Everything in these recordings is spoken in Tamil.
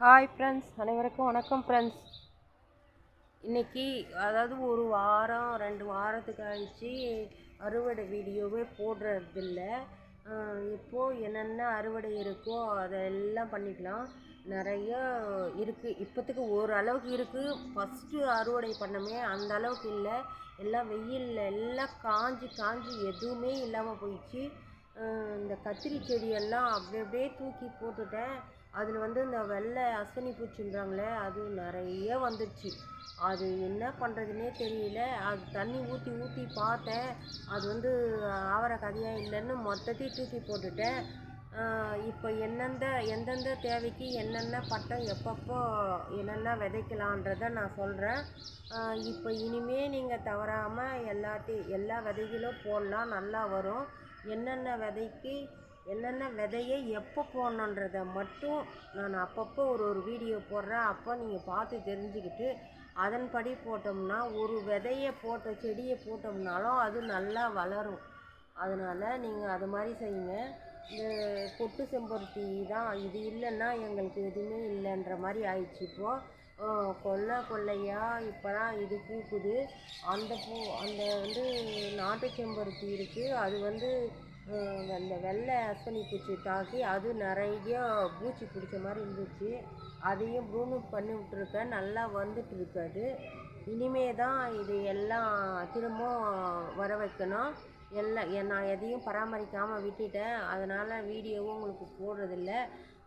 ஹாய் ஃப்ரெண்ட்ஸ் அனைவருக்கும் வணக்கம் ஃப்ரெண்ட்ஸ் இன்னைக்கு அதாவது ஒரு வாரம் ரெண்டு வாரத்துக்கு கழிச்சு அறுவடை வீடியோவே போடுறதில்ல. இப்போது என்னென்ன அறுவடை இருக்கோ அதெல்லாம் பண்ணிக்கலாம். நிறைய இருக்குது இப்போத்துக்கு ஓரளவுக்கு இருக்குது ஃபஸ்ட்டு அறுவடை பண்ணமே அந்த அளவுக்கு இல்லை. எல்லாம் வெயிலில் எல்லாம் காஞ்சி காஞ்சி எதுவுமே இல்லாமல் போயிடுச்சு. இந்த கத்திரி செடியெல்லாம் அப்படி அப்படியே தூக்கி போட்டுட்டேன். அதில் வந்து இந்த வெள்ளை அஸ்வினி பூச்சின்றாங்களே அது நிறைய வந்துடுச்சு அது என்ன பண்ணுறதுனே தெரியல. அது தண்ணி ஊற்றி ஊற்றி பார்த்தேன். அது வந்து ஆவர கதையாக இல்லைன்னு மொத்தத்தையும் தூக்கி போட்டுட்டேன். இப்போ எந்தெந்த எந்தெந்த தேவைக்கு என்னென்ன பட்டம் எப்பப்போ என்னென்ன விதைக்கலான்றதை நான் சொல்கிறேன் இப்போ இனிமேல் நீங்கள் தவறாமல் எல்லாத்தையும் எல்லா விதைகளும் போடலாம் நல்லா வரும். என்னென்ன விதைக்கு என்னென்ன விதையை எப்போ போடணுன்றத மட்டும் நான் அப்பப்போ ஒரு ஒரு வீடியோ போடுறேன். அப்போ நீங்கள் பார்த்து தெரிஞ்சுக்கிட்டு அதன்படி போட்டோம்னா ஒரு விதையை போட்ட செடியை போட்டோம்னாலும் அது நல்லா வளரும். அதனால் நீங்கள் அது மாதிரி செய்யுங்க. இந்த கொட்டு செம்பருத்தி தான் இது இல்லைன்னா எங்களுக்கு எதுவுமே இல்லைன்ற மாதிரி ஆயிடுச்சு. இப்போது கொல்லை கொல்லையாக இப்போ தான் இது பூக்குது. அந்த பூ அந்த வந்து நாட்டு செம்பருத்தி இருக்குது அது வந்து அந்த வெள்ளை அஸ்வினி பூச்சி தாக்கி அது நிறைய பூச்சி பிடிச்ச மாதிரி இருந்துச்சு. அதையும் ப்ரூனூட் பண்ணி விட்ருக்கேன் நல்லா வந்துட்டு இருக்காது இனிமே தான் இது எல்லாம் திரும்பவும் வர வைக்கணும். எல்லாம் நான் எதையும் பராமரிக்காமல் விட்டுட்டேன். அதனால் வீடியோவும் உங்களுக்கு போடுறதில்ல.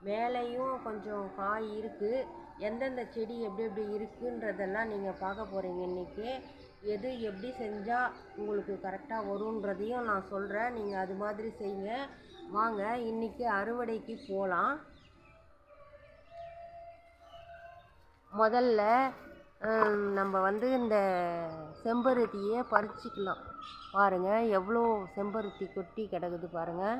மேலேயும் கொஞ்சம் காய் இருக்குது எந்தெந்த செடி எப்படி எப்படி இருக்குன்றதெல்லாம் நீங்கள் பார்க்க போகிறீங்க இன்றைக்கி எது எப்படி செஞ்சால் உங்களுக்கு கரெக்டாக வருன்றதையும் நான் சொல்கிறேன் நீங்கள் அது மாதிரி செய்யுங்க. வாங்க இன்றைக்கி அறுவடைக்கு போகலாம் முதல்ல நம்ம வந்து இந்த செம்பருத்தியை பறிச்சிக்கலாம். பாருங்கள் எவ்வளோ செம்பருத்தி கொட்டி கிடக்குது பாருங்கள்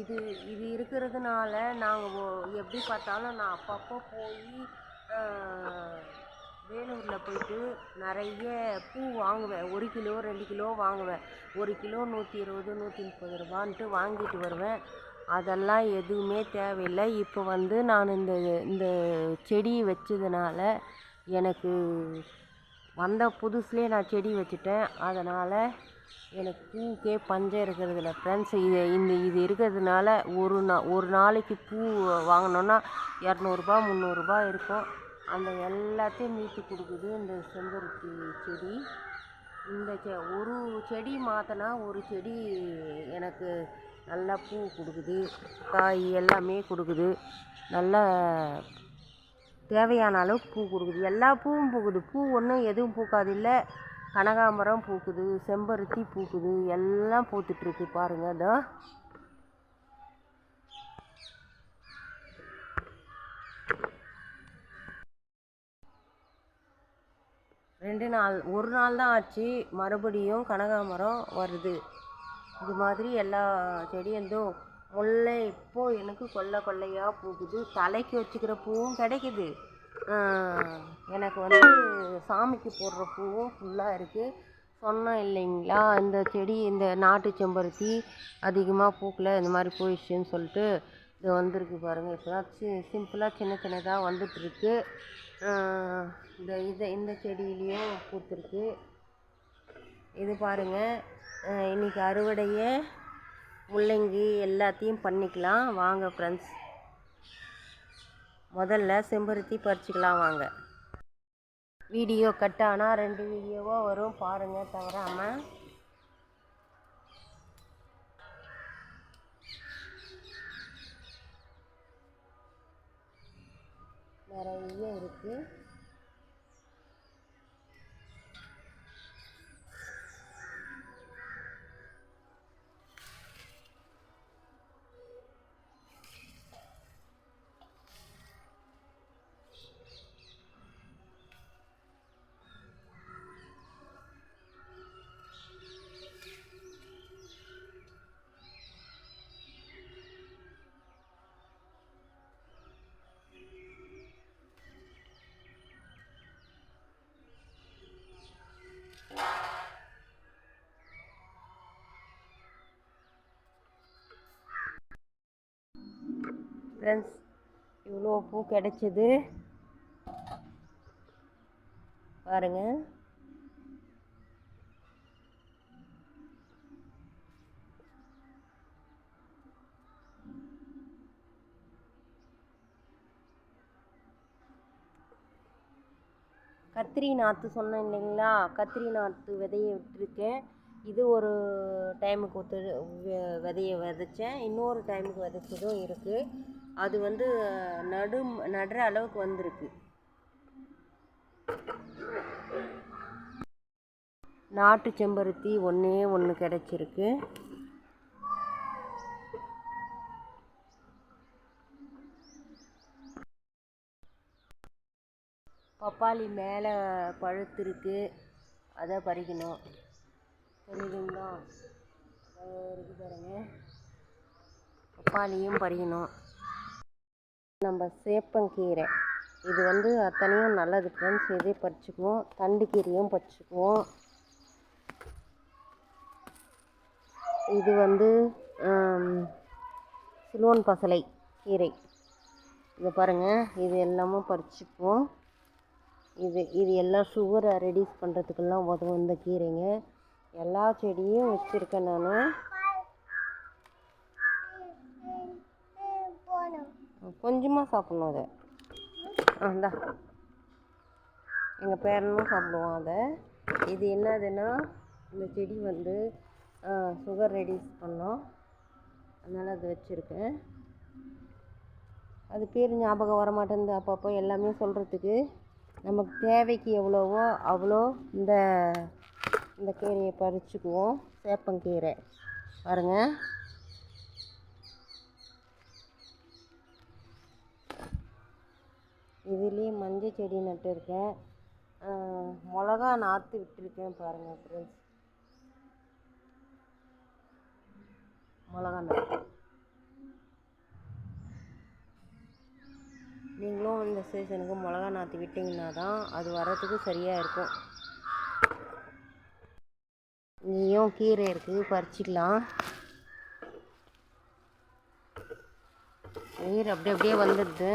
இது இது இருக்கிறதுனால நாங்கள் எப்படி பார்த்தாலும் நான் அப்பப்போ போய் வேலூரில் போயிட்டு நிறைய பூ வாங்குவேன். ஒரு கிலோ ரெண்டு கிலோ வாங்குவேன். ஒரு கிலோ நூற்றி இருபது நூற்றி முப்பது ரூபான்ட்டு வாங்கிட்டு வருவேன். அதெல்லாம் எதுவுமே தேவையில்லை. இப்போ வந்து நான் இந்த இந்த செடி வச்சதுனால எனக்கு வந்த புதுசுலேயே நான் செடி வச்சுட்டேன். அதனால் எனக்கு பூக்கே பஞ்சம் இருக்கிறதில்ல ஃப்ரெண்ட்ஸ் இது இந்த இது இருக்கிறதுனால ஒரு நா ஒரு நாளைக்கு பூ வாங்கினோன்னா இரநூறுபா முந்நூறுரூபா இருக்கும். அந்த எல்லாத்தையும் மீட்டு கொடுக்குது இந்த செம்பருத்தி செடி. இந்த செ ஒரு செடி மாற்றினா ஒரு செடி எனக்கு நல்லா பூ கொடுக்குது காய் எல்லாமே கொடுக்குது. நல்லா தேவையான அளவு பூ கொடுக்குது. எல்லா பூவும் பூக்குது. பூ ஒன்றும் எதுவும் பூக்காது இல்லை. கனகாம்பரம் பூக்குது செம்பருத்தி பூக்குது எல்லாம் பூத்துட்ருக்கு பாருங்கள் இதோ. ரெண்டு நாள் ஒரு நாள் தான் ஆச்சு. மறுபடியும் கனகாம்பரம் வருது. இது மாதிரி எல்லா செடியும் முல்லை இப்போது எனக்கு கொல்லை கொல்லையாக பூக்குது தலைக்கு வச்சுக்கிற பூவும் கிடைக்குது. எனக்கு வந்து சாமிக்கு போடுற பூவும் ஃபுல்லாக இருக்குது சொன்னோம் இல்லைங்களா? இந்த செடி இந்த நாட்டு செம்பருத்தி அதிகமாக பூக்கல இந்த மாதிரி போயிடுச்சுன்னு சொல்லிட்டு இது வந்திருக்கு பாருங்கள் இப்போ தான் சி சிம்பிளாக சின்ன சின்னதாக வந்துட்டுருக்கு. இந்த இதை இந்த செடியிலையும் பூத்துருக்கு. இது பாருங்கள் இன்றைக்கி அறுவடையை முள்ளங்கி எல்லாத்தையும் பண்ணிக்கலாம். வாங்க ஃப்ரெண்ட்ஸ் முதல்ல செம்பருத்தி பறிச்சிக்கலாம் வாங்க. வீடியோ கட் ஆனால் ரெண்டு வீடியோவாக வரும் பாருங்கள் தவறாமல் நிறைய இருக்குது ஃப்ரெண்ட்ஸ் இவ்வளோ பூ கிடைச்சிது. பாருங்க. கத்திரி நாற்று சொன்னேன் இல்லைங்களா? கத்திரி நாற்று விதையை விட்டுருக்கேன். இது ஒரு டைமுக்கு ஒத்து வெ- விதைச்சேன். இன்னொரு டைமுக்கு விதைச்சதும் இருக்குது அது வந்து நடு நடுற அளவுக்கு வந்திருக்கு. நாட்டு செம்பருத்தி ஒன்றே ஒன்று கிடச்சிருக்கு. பப்பாளி மேலே பழுத்திருக்கு. அதை பறிக்கணும். தெரியுதுங்களா? அதோ இருக்கு பாருங்க. பப்பாளியும் பறிக்கணும். நம்ம சேப்பங்கீரை. இது வந்து அத்தனையும் நல்லது ஃப்ரெண்ட்ஸ் இதே பறிச்சுக்குவோம். தண்டு கீரையும் பறிச்சுக்குவோம். இது வந்து சிலுவன் பசலை கீரை. இதை பாருங்கள் இது எல்லாமும் பறிச்சுக்குவோம். இது இது எல்லாம் சுகரை ரெடியூஸ் பண்ணுறதுக்கெல்லாம் உதவும் இந்த கீரைங்க. எல்லா செடியும் வச்சுருக்கேன் நான். கொஞ்சமாக சாப்பிட்ணும் அதை. அந்த எங்கள் பேரனும் சாப்பிடுவான் அதை. இது என்னதுன்னா இந்த செடி வந்து சுகர் ரெடியூஸ் பண்ணோம். அதனால் அது வச்சுருக்கேன். அது பேர் ஞாபகம் வர மாட்டேங்குது அப்பப்போ எல்லாமே சொல்கிறதுக்கு நமக்கு தேவைக்கு எவ்வளவோ அவ்வளோ இந்த இந்த கீரையை பறிச்சுக்குவோம். சேப்பங்கீரை. பாருங்கள் இதுலேயே மஞ்சள் செடி நட்டுருக்கேன் மிளகா நாற்று விட்டுருக்கேன் பாருங்கள் ஃப்ரெண்ட்ஸ் மிளகா நாற்று நீங்களும் இந்த சீசனுக்கு மிளகா நாற்று விட்டிங்கன்னா தான் அது வர்றதுக்கு சரியாக இருக்கும். இங்கேயும் கீரை இருக்குது பறிச்சிக்கலாம். நீர் அப்படி அப்படியே வந்துடுது.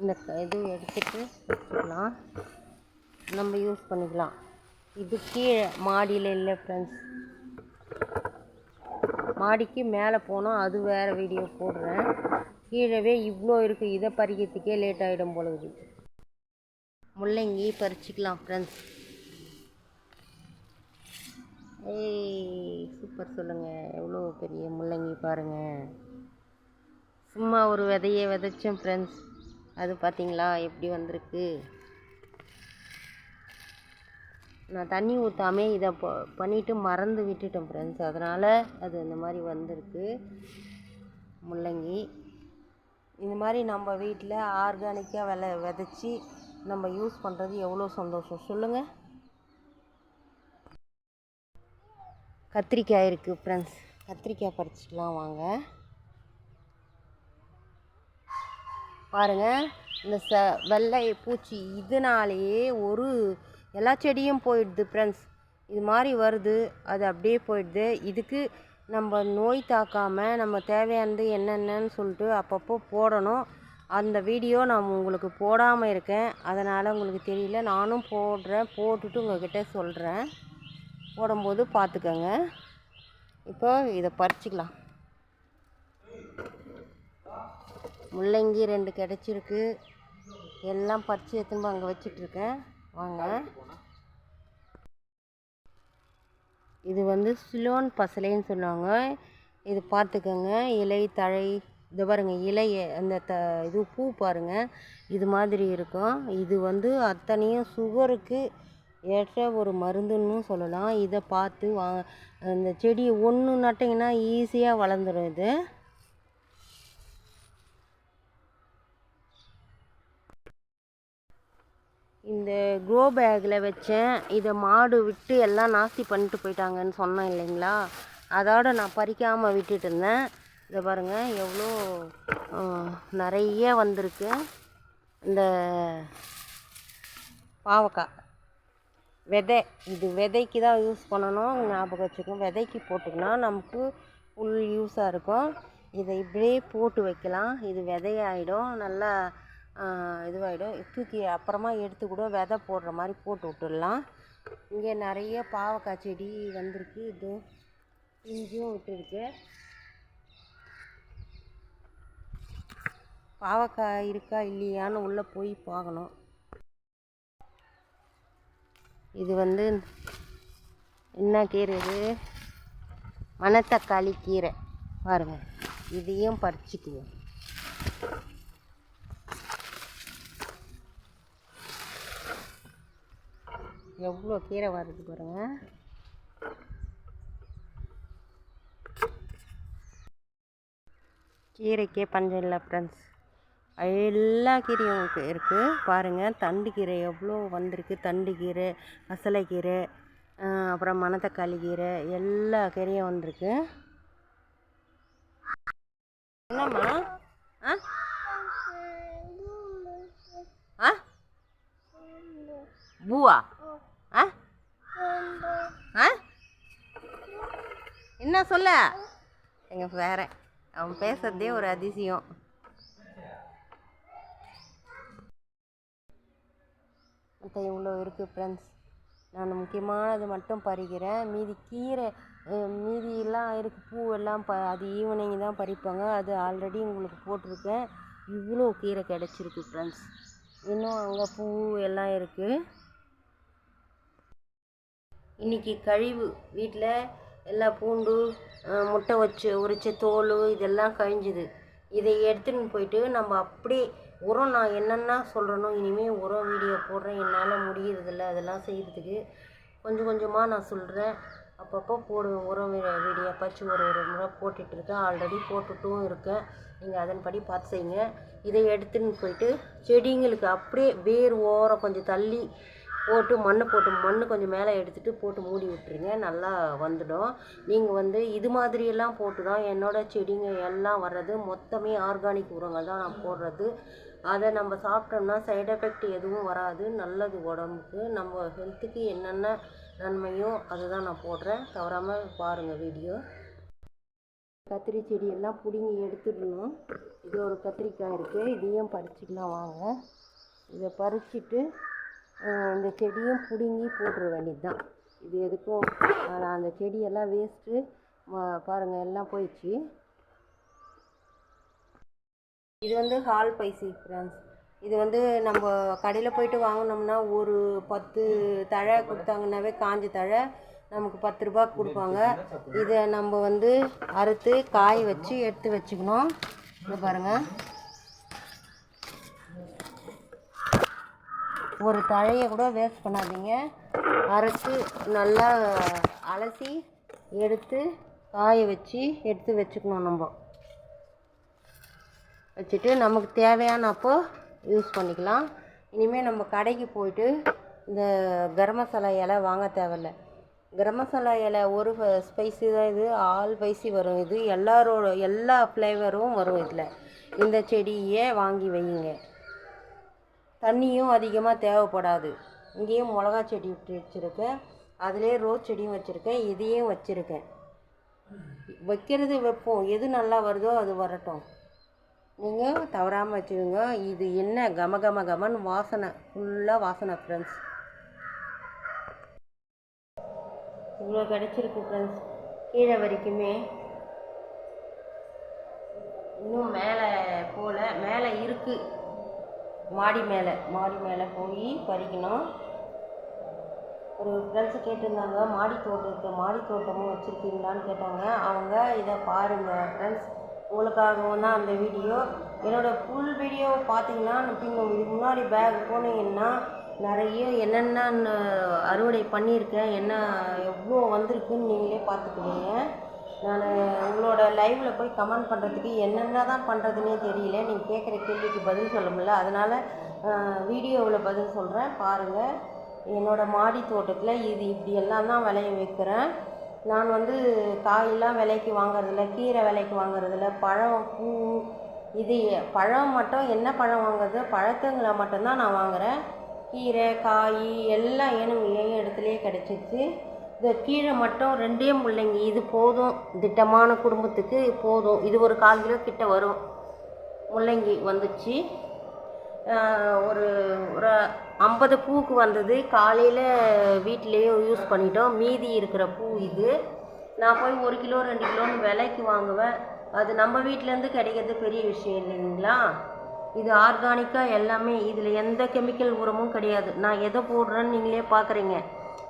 இந்த இது எடுத்துட்டு வச்சுக்கலாம். நம்ம யூஸ் பண்ணிக்கலாம். இது கீழே மாடியில் இல்லை ஃப்ரெண்ட்ஸ் மாடிக்கு மேலே போனோம் அது வேறு வீடியோ போடுறேன். கீழவே இவ்வளோ இருக்குது இதை பறிக்கிறதுக்கே லேட் ஆகிடும் பொழுது முள்ளங்கி பறிச்சிக்கலாம் ஃப்ரெண்ட்ஸ் ஏய் சூப்பர் சொல்லுங்கள் எவ்வளோ பெரிய முள்ளங்கி பாருங்கள் சும்மா ஒரு விதையை விதைச்சேன் ஃப்ரெண்ட்ஸ் அது பார்த்தீங்களா எப்படி வந்திருக்கு? நான் தண்ணி ஊற்றாமே இதை ப பண்ணிவிட்டு மறந்து விட்டுட்டேன் ஃப்ரெண்ட்ஸ் அதனால் அது இந்த மாதிரி வந்திருக்கு. முள்ளங்கி. இந்த மாதிரி நம்ம வீட்டில் ஆர்கானிக்காக விளை விதைச்சி நம்ம யூஸ் பண்ணுறது எவ்வளோ சந்தோஷம்? சொல்லுங்கள் கத்திரிக்காய் இருக்குது ஃப்ரெண்ட்ஸ் கத்திரிக்காய் பறிச்சிக்கலாம் வாங்க. பாருங்கள் இந்த ச வெள்ளை பூச்சி இதனாலேயே ஒரு எல்லா செடியும் போயிடுது ஃப்ரெண்ட்ஸ் இது மாதிரி வருது அது அப்படியே போயிடுது. இதுக்கு நம்ம நோய் தாக்காமல் நம்ம தேவையானது என்னென்னன்னு சொல்லிட்டு அப்பப்போ போடணும். அந்த வீடியோ நான் உங்களுக்கு போடாமல் இருக்கேன். அதனால் உங்களுக்கு தெரியல. நானும் போடுறேன் போட்டுட்டு உங்கள்கிட்ட சொல்கிறேன் போடும்போது பார்த்துக்கோங்க. இப்போ இதை பறிச்சிக்கலாம். முள்ளங்கி ரெண்டு கிடச்சிருக்கு. எல்லாம் பறித்து எடுத்துன்னு அங்கே வச்சிட்ருக்கேன். வாங்க. இது வந்து சிலோன் பசலைன்னு சொல்லுவாங்க. இது பார்த்துக்கோங்க. இலை தழை இது பாருங்கள் இலை அந்த த இது பூ பாருங்க. இது மாதிரி இருக்கும். இது வந்து அத்தனையும் சுகருக்கு ஏற்ற ஒரு மருந்துன்னு சொல்லலாம். இதை பார்த்து வா இந்த செடி ஒன்று நட்டிங்கன்னா ஈஸியாக வளர்ந்துடும் இது. இந்த க்ரோ பேக்கில் வச்சேன். இதை மாடு விட்டு எல்லாம் நாஸ்தி பண்ணிட்டு போயிட்டாங்கன்னு சொன்னேன் இல்லைங்களா? அதோட நான் பறிக்காமல் விட்டுட்டு இருந்தேன். இதை பாருங்கள் எவ்வளோ நிறைய வந்திருக்கு. இந்த பாவக்காய். விதை இது விதைக்கு தான் யூஸ் பண்ணணும். ஞாபகம் வச்சுக்கணும் விதைக்கு போட்டுக்கினா நமக்கு ஃபுல் யூஸாக இருக்கும். இதை இப்படியே போட்டு வைக்கலாம். இது விதையாயிடும். நல்லா இதுவாகிடும் தூக்கி அப்புறமா எடுத்து கூட விதை போடுற மாதிரி போட்டு விட்டுடலாம். இங்கே நிறைய பாவக்காய் செடி வந்திருக்கு. இது இஞ்சியும் விட்டுருக்கு. பாவக்காய் இருக்கா இல்லையான்னு உள்ளே போய் பார்க்கணும். இது வந்து என்ன கீரை இது? மணத்தக்காளி கீரை. பாருங்க. இதையும் பறிச்சுக்குவோம். எவ்வளோ கீரை வருது பாருங்க. கீரைக்கே பஞ்சம் இல்லை ஃப்ரெண்ட்ஸ் எல்லா கீரையும் இருக்கு. இருக்குது பாருங்கள் தண்டு கீரை எவ்வளோ வந்திருக்கு. தண்டு கீரை அசலைக்கீரை அப்புறம் மணத்தக்காளி கீரை எல்லா கீரையும் வந்திருக்கு. என்னம்மா? ஆ? ஆ? பூவா? ஆ? ஆ? என்ன சொல்ல? எங்கள் வேற. அவன் பேசுறதே ஒரு அதிசயம். மற்ற இவ்வளோ இருக்குது ஃப்ரெண்ட்ஸ் நான் முக்கியமானது மட்டும் பறிக்கிறேன். மீதி கீரை மீதியெல்லாம் இருக்குது பூ எல்லாம் ப அது ஈவினிங் தான் பறிப்பாங்க. அது ஆல்ரெடி உங்களுக்கு போட்டிருக்கேன். இவ்வளோ கீரை கிடச்சிருக்கு ஃப்ரெண்ட்ஸ் இன்னும் அங்கே பூ எல்லாம் இருக்குது இன்றைக்கி கழிவு வீட்டில் எல்லா பூண்டு முட்டை வச்சு உரிச்ச தோல் இதெல்லாம் கழிஞ்சுது இதை எடுத்துன்னு போயிட்டு நம்ம அப்படியே உரம் நான் என்னென்ன சொல்கிறேனோ இனிமேல் உரம் வீடியோ போடுறேன். என்னால் முடியறதில்ல. அதெல்லாம் செய்கிறதுக்கு கொஞ்சம் கொஞ்சமாக நான் சொல்கிறேன் அப்பப்போ போடுவேன். உரம் வீ- வீடியோ பச்சு ஒரு ஒரு முறை போட்டுட்ருக்கேன் ஆல்ரெடி போட்டுட்டும் இருக்கேன். நீங்கள் அதன்படி பார்த்து செய்யுங்க. இதை எடுத்துன்னு போயிட்டு செடிங்களுக்கு அப்படியே வேர் ஓரம் கொஞ்சம் தள்ளி போட்டு மண்ணை போட்டு மண் கொஞ்சம் மேலே எடுத்துகிட்டு போட்டு மூடி விட்டுருங்க. நல்லா வந்துடும். நீங்கள் வந்து இது மாதிரியெல்லாம் போட்டு தான் என்னோட செடிங்க எல்லாம் வர்றது. மொத்தமே ஆர்கானிக் உரங்கள் தான் நான் போடுறது. அதை நம்ம சாப்பிட்டோம்னா சைடு எஃபெக்ட் எதுவும் வராது. நல்லது உடம்புக்கு. நம்ம ஹெல்த்துக்கு என்னென்ன நன்மையோ அதுதான் நான் போடுறேன். தவறாமல் பாருங்கள் வீடியோ கத்திரி செடி எல்லாம் பிடுங்கி எடுத்துடணும். இது ஒரு கத்திரிக்காய் இருக்குது இதையும் பறிச்சுக்கலாம் வாங்க. இதை பறிச்சுட்டு இந்த செடியும் பிடுங்கி போட்டுற வேண்டியது தான் இது எதுக்கும் அந்த செடியெல்லாம் வேஸ்ட்டு பாருங்கள் எல்லாம் போயிடுச்சு. இது வந்து ஹால் பைசி ஃப்ரெண்ட்ஸ் இது வந்து நம்ம கடையில் போயிட்டு வாங்கினோம்னா ஒரு பத்து தழை கொடுத்தாங்கன்னாவே காஞ்ச தழை நமக்கு பத்து ரூபா கொடுப்பாங்க. இதை நம்ம வந்து அறுத்து காய வச்சு எடுத்து வச்சுக்கணும். இது பாருங்கள் ஒரு தழையை கூட வேஸ்ட் பண்ணாதீங்க. அரைச்சி நல்லா அலசி எடுத்து காய வச்சு எடுத்து வச்சுக்கணும் நம்ம. வச்சுட்டு நமக்கு தேவையான அப்போ யூஸ் பண்ணிக்கலாம். இனிமேல் நம்ம கடைக்கு போயிட்டு இந்த கரம் மசாலா இலை வாங்க தேவையில்ல. கரம் மசாலா இலை ஒரு ஸ்பைசி தான் இது ஆல் ஸ்பைசி வரும். இது எல்லாரோட எல்லா ஃப்ளேவரும் வரும் இதில். இந்த செடியே வாங்கி வையுங்க. தண்ணியும் அதிகமாக தேவைப்படாது. இங்கேயும் மிளகா செடி விட்டு வச்சுருக்கேன். அதிலே ரோஸ் செடியும் வச்சுருக்கேன். இதையும் வச்சுருக்கேன். வைக்கிறது வைப்போம். எது நல்லா வருதோ அது வரட்டும். நீங்கள் தவறாமல் வச்சுக்கோங்க. இது என்ன கம கம கமன் வாசனை. ஃபுல்லாக வாசனை ஃப்ரெண்ட்ஸ் இவ்வளோ கிடச்சிருக்கு ஃப்ரெண்ட்ஸ் கீழே வரைக்குமே இன்னும் மேலே போகல. மேலே இருக்குது மாடி மேலே. மாடி மேலே போய் பறிக்கணும். ஒரு ஃப்ரெண்ட்ஸு கேட்டிருந்தாங்க மாடி தோட்டத்தை மாடி தோட்டமும் வச்சுருக்கீங்களான்னு கேட்டாங்க. அவங்க இதை பாருங்கள் ஃப்ரெண்ட்ஸ் உங்களுக்காகவும் தான் அந்த வீடியோ. என்னோடய ஃபுல் வீடியோ பார்த்தீங்கன்னா பின்ன இதுக்கு முன்னாடி பேக் போனீங்கன்னா நிறைய என்னென்ன அறுவடை பண்ணியிருக்கேன் என்ன எவ்வளோ வந்திருக்குன்னு நீங்களே பார்த்துக்குவீங்க நான் உங்களோட லைவில் போய் கமெண்ட் பண்ணுறதுக்கு என்னென்ன தான் பண்ணுறதுனே தெரியல. நீங்கள் கேட்குற கேள்விக்கு பதில் சொல்ல முடியல அதனால் வீடியோவில் பதில் சொல்கிறேன் பாருங்கள் என்னோடய மாடி தோட்டத்தில் இது இப்படி எல்லாம் தான் விளைய வைக்கிறேன். நான் வந்து காயெல்லாம் விலைக்கு வாங்குறதில்ல கீரை விலைக்கு வாங்குறதில்ல பழம் பூ இது பழம் மட்டும் என்ன பழம் வாங்குறது? பழத்துங்களை மட்டும்தான் நான் வாங்குகிறேன் கீரை காய் எல்லாம் ஏனும் ஏன் இடத்துலையே கிடச்சிச்சு இந்த கீழே மட்டும் ரெண்டே முள்ளங்கி இது போதும். திட்டமான குடும்பத்துக்கு போதும். இது ஒரு கால் கிலோ கிட்ட வரும். முள்ளங்கி வந்துச்சு. ஒரு ஒரு ஐம்பது பூவுக்கு வந்தது. காலையில் வீட்டிலேயும் யூஸ் பண்ணிட்டோம். மீதி இருக்கிற பூ இது. நான் போய் ஒரு கிலோ ரெண்டு கிலோன்னு விலைக்கு வாங்குவேன். அது நம்ம வீட்டிலேருந்து கிடைக்கிறது பெரிய விஷயம் இல்லைங்களா? இது ஆர்கானிக்காக எல்லாமே. இதில் எந்த கெமிக்கல் உரமும் கிடையாது. நான் எதை போடுறேன்னு நீங்களே பார்க்குறீங்க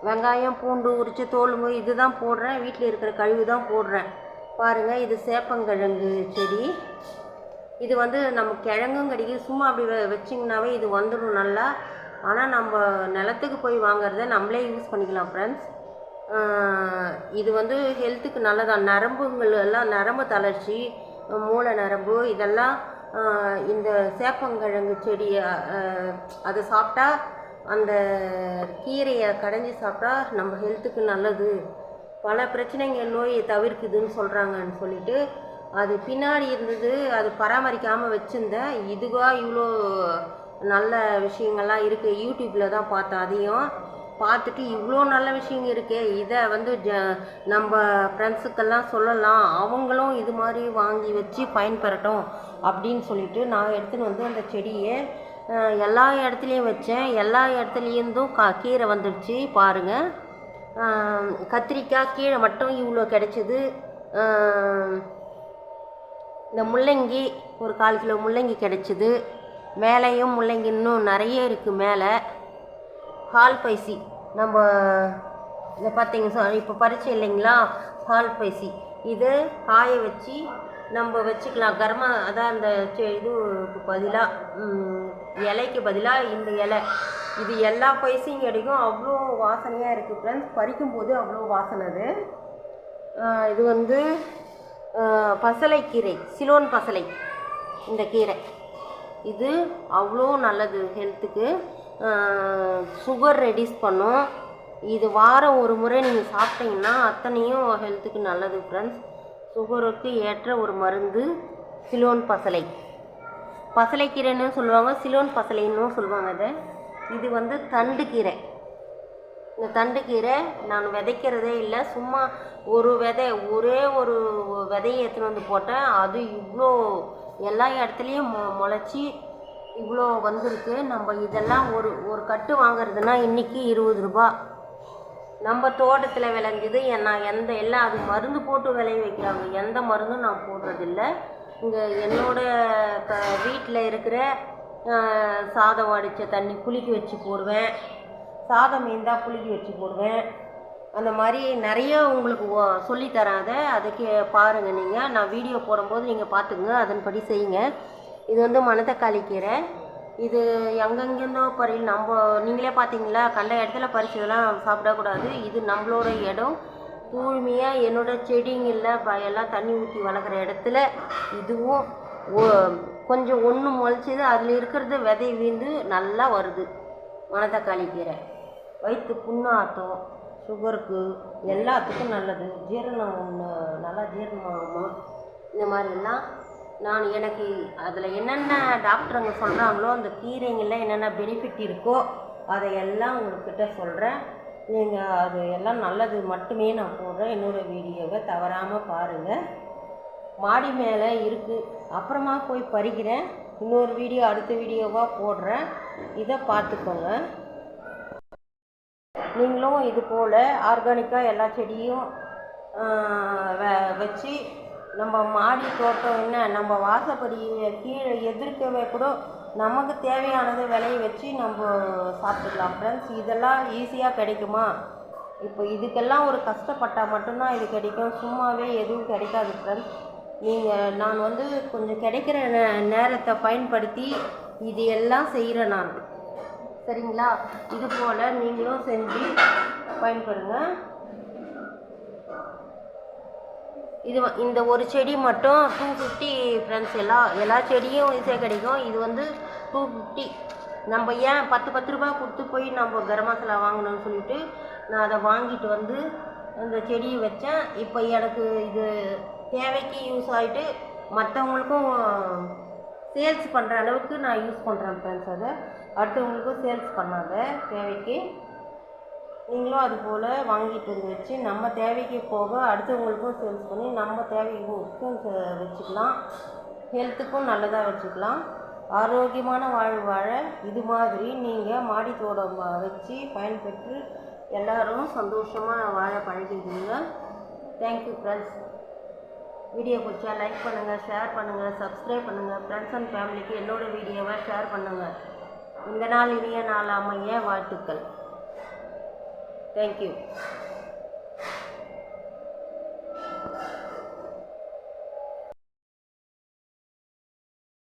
வெங்காயம் பூண்டு உரித்து தோலுங்க இதுதான் போடுறேன். வீட்டில் இருக்கிற கழிவு தான் போடுறேன். பாருங்கள் இது சேப்பங்கிழங்கு செடி. இது வந்து நம்ம கிழங்கும் கிடைக்குது. சும்மா அப்படி வச்சிங்கனாவே இது வந்துடும் நல்லா. ஆனால் நம்ம நிலத்துக்கு போய் வாங்குறத நம்மளே யூஸ் பண்ணிக்கலாம் ஃப்ரெண்ட்ஸ் இது வந்து ஹெல்த்துக்கு நல்லதான் நரம்புங்கள் எல்லாம் நரம்பு தளர்ச்சி மூளை நரம்பு இதெல்லாம் இந்த சேப்பங்கிழங்கு செடியை அதை சாப்பிட்டா அந்த கீரையை கடைஞ்சி சாப்பிட்டா நம்ம ஹெல்த்துக்கு நல்லது. பல பிரச்சனைங்க நோயை தவிர்க்குதுன்னு சொல்கிறாங்கன்னு சொல்லிட்டு அது பின்னாடி இருந்தது அது பராமரிக்காமல் வச்சுருந்தேன். இதுவாக இவ்வளோ நல்ல விஷயங்கள்லாம் இருக்குது யூடியூப்பில் தான் பார்த்தேன் அதையும். பார்த்துட்டு இவ்வளோ நல்ல விஷயங்க இருக்கே. இதை வந்து ஜ நம்ம ஃப்ரெண்ட்ஸுக்கெல்லாம் சொல்லலாம். அவங்களும் இது மாதிரி வாங்கி வச்சு பயன்பெறட்டும் அப்படின்னு சொல்லிட்டு நான் எடுத்துன்னு வந்து அந்த செடியை எல்லா இடத்துலையும் வச்சேன். எல்லா இடத்துலேருந்தும் கா கீரை வந்துடுச்சு பாருங்கள் கத்திரிக்காய் கீழே மட்டும் இவ்வளோ கிடச்சிது. இந்த முள்ளங்கி ஒரு கால் கிலோ முள்ளங்கி கிடச்சிது. மேலேயும் முள்ளங்கி இன்னும் நிறைய இருக்குது மேலே. ஹால் பைசி நம்ம இதை பார்த்தீங்க சார் இப்போ பறிச்சு இல்லைங்களா? ஹால் பைசி இது காய வச்சு நம்ம வச்சுக்கலாம். கர்ம அதான் அந்த செ- இதுக்கு பதிலாக இலைக்கு பதிலாக இந்த இலை. இது எல்லா பைசையும் கிடைக்கும். அவ்வளோ வாசனையாக இருக்குது ஃப்ரெண்ட்ஸ் பறிக்கும்போது அவ்வளோ வாசனை அது. இது வந்து பசலைக்கீரை. சிலோன் பசலை. இந்த கீரை. இது அவ்வளோ நல்லது ஹெல்த்துக்கு. சுகர் ரெடியூஸ் பண்ணும். இது வாரம் ஒரு முறை நீங்கள் சாப்பிட்டீங்கன்னா அத்தனையும் ஹெல்த்துக்கு நல்லது ஃப்ரெண்ட்ஸ் சுகருக்கு ஏற்ற ஒரு மருந்து சிலோன் பசலை. பசலைக்கீரைன்னு சொல்லுவாங்க சிலோன் பசலைன்னு சொல்லுவாங்க இதை. இது வந்து தண்டு கீரை. இந்த தண்டுக்கீரை நான் விதைக்கிறதே இல்லை சும்மா ஒரு விதை ஒரே ஒரு விதையை எடுத்துன்னு வந்து போட்டேன். அது இவ்வளோ எல்லா இடத்துலையும் மொ முளைச்சி இவ்வளோ வந்திருக்கு. நம்ம இதெல்லாம் ஒரு ஒரு கட்டு வாங்குறதுனா இன்றைக்கி இருபது ரூபா. நம்ம தோட்டத்தில் விளைஞ்சது நான் எந்த எல்லாம் அது மருந்து போட்டு விளைய வைக்கிறாங்க. எந்த மருந்தும் நான் போடுறதில்ல. இங்கே என்னோட க வீட்டில் இருக்கிற சாதம் வடித்த தண்ணி புளிக்க வச்சு போடுவேன். சாதம் மீந்தால் புளிக்க வச்சு போடுவேன். அந்த மாதிரி நிறைய உங்களுக்கு ஒ- அதை அதுக்கு பாருங்கள் நீங்கள் நான் வீடியோ போடும்போது நீங்கள் பார்த்துங்க அதன்படி செய்யுங்க. இது வந்து மணத்தக்காளி கீரை. இது எங்கெங்கேருந்தோ பறியில் நம்ம நீங்களே பார்த்தீங்களா? கண்ட இடத்துல பறிச்சதெல்லாம் சாப்பிடக்கூடாது இது நம்மளோட இடம். தூய்மையாக என்னோட செடிங்களில் ப எல்லாம் தண்ணி ஊற்றி வளர்க்குற இடத்துல இதுவும் கொஞ்சம் ஒன்று முளைச்சிது அதில் இருக்கிறது விதை வீந்து நல்லா வருது. மணத்தக்காளி கீரை. வயிற்று புண்ணாத்தம் சுகருக்கு எல்லாத்துக்கும் நல்லது. ஜீரணம் நல்லா ஜீரணமாகும்? இந்த மாதிரிலாம் நான் எனக்கு அதில் என்னென்ன டாக்டருங்க சொல்கிறாங்களோ அந்த கீரைங்களில் என்னென்ன பெனிஃபிட் இருக்கோ அதையெல்லாம் உங்கள்கிட்ட சொல்கிறேன் நீங்கள் அது எல்லாம் நல்லது மட்டுமே நான் போடுறேன். என்னோடய வீடியோவை தவறாமல் பாருங்கள் மாடி மேலே இருக்குது அப்புறமா போய் பறிக்கிறேன். இன்னொரு வீடியோ அடுத்த வீடியோவாக போடுறேன். இதை பார்த்துக்கோங்க. நீங்களும் இது போல் ஆர்கானிக்காக எல்லா செடியும் வ- வச்சு நம்ம மாடி தோட்டம் என்ன நம்ம வாசப்படி கீழே எதிர்க்கவே கூட நமக்கு தேவையானதை விளைய வச்சு நம்ம சாப்பிட்டுக்கலாம். ஃப்ரெண்ட்ஸ் இதெல்லாம் ஈஸியாக கிடைக்குமா? இப்போ இதுக்கெல்லாம் ஒரு கஷ்டப்பட்டால் மட்டும்தான் இது கிடைக்கும். சும்மாவே எதுவும் கிடைக்காது ஃப்ரெண்ட்ஸ் நீங்கள் நான் வந்து கொஞ்சம் கிடைக்கிற நே- நேரத்தை பயன்படுத்தி இது எல்லாம் செய்கிறேன் நான். சரிங்களா? இது போல் நீங்களும் செஞ்சு பயன்படுங்க. இது வ- இந்த ஒரு செடி மட்டும் டூ ஃபிஃப்டி ஃப்ரெண்ட்ஸ் எல்லா எல்லா செடியும் ஈஸியாக கிடைக்கும். இது வந்து டூ ஃபிஃப்டி நம்ம ஏன் பத்து பத்து ரூபா கொடுத்து போய் நம்ம கரம் மசாலா வாங்கணும்னு சொல்லிட்டு நான் அதை வாங்கிட்டு வந்து அந்த செடியை வச்சேன். இப்போ எனக்கு இது தேவைக்கு யூஸ் ஆகிட்டு மற்றவங்களுக்கும் சேல்ஸ் பண்ணுற அளவுக்கு நான் யூஸ் பண்ணுறேன் ஃப்ரெண்ட்ஸ் அதை. அடுத்தவங்களுக்கும் சேல்ஸ் பண்ணாங்க தேவைக்கு நீங்களும் அது போல் வாங்கிட்டு வந்து வச்சு நம்ம தேவைக்கு போக அடுத்தவங்களுக்கும் சேல்ஸ் பண்ணி நம்ம தேவைக்கும் வச்சுக்கலாம். ஹெல்த்துக்கும் நல்லதாக வச்சுக்கலாம். ஆரோக்கியமான வாழ்வு வாழ இது மாதிரி நீங்கள் மாடி தோட்டம் வச்சு பயன்பெற்று எல்லோரும் சந்தோஷமாக வாழ பழகிக்கிறீங்க தேங்க்யூ ஃப்ரெண்ட்ஸ் வீடியோ பிடிச்சா லைக் பண்ணுங்கள் ஷேர் பண்ணுங்கள் சப்ஸ்கிரைப் பண்ணுங்கள் ஃப்ரெண்ட்ஸ் அண்ட் ஃபேமிலிக்கு என்னோடய வீடியோவை ஷேர் பண்ணுங்கள் இந்த நாள் இனிய நாள் அமைய வாழ்த்துக்கள். தேங்க்யூ